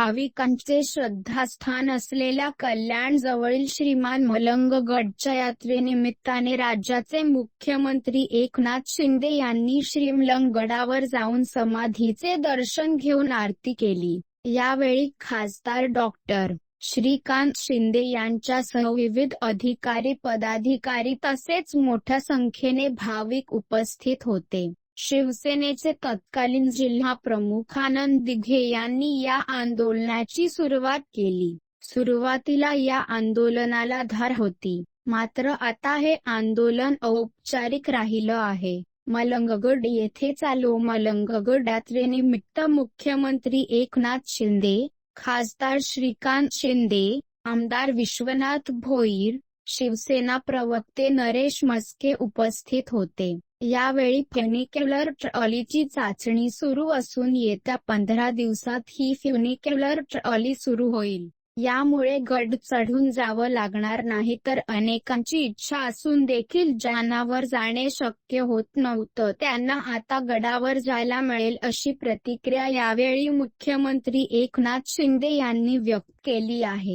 भाविकांचे श्रद्धास्थान असलेल्या कल्याण जवळील श्रीमान मलंगगडच्या यात्रेनिमित्ताने राज्याचे मुख्यमंत्री एकनाथ शिंदे यांनी श्रीमलंग गडावर जाऊन समाधीचे दर्शन घेऊन आरती केली. यावेळी खासदार डॉक्टर श्रीकांत शिंदे यांच्यासह विविध अधिकारी पदाधिकारी तसेच मोठ्या संख्येने भाविक उपस्थित होते. शिवसेनेचे तत्कालीन जिल्हा प्रमुख आनंद दिघे यांनी या आंदोलनाची सुरुवात केली. सुरुवातीला या आंदोलनाला धार होती. मात्र आता हे आंदोलन औपचारिक राहिलं आहे. मलंगगड येथे चालू मलंगगड यात्रेनिमित्त मुख्यमंत्री एकनाथ शिंदे खासदार श्रीकांत शिंदे आमदार विश्वनाथ भोईर शिवसेना प्रवक्ते नरेश मस्के उपस्थित होते. यावेळी फ्युनिक्युलर ट्रॉलीची चाचणी सुरू असून येत्या पंधरा दिवसात ही फ्युनिक्युलर ट्रॉली सुरू होईल. यामुळे गड चढून जावं लागणार नाही तर अनेकांची इच्छा असून देखील ज्यांनावर जाणे शक्य होत नव्हतं त्यांना आता गडावर जायला मिळेल अशी प्रतिक्रिया यावेळी मुख्यमंत्री एकनाथ शिंदे यांनी व्यक्त केली आहे.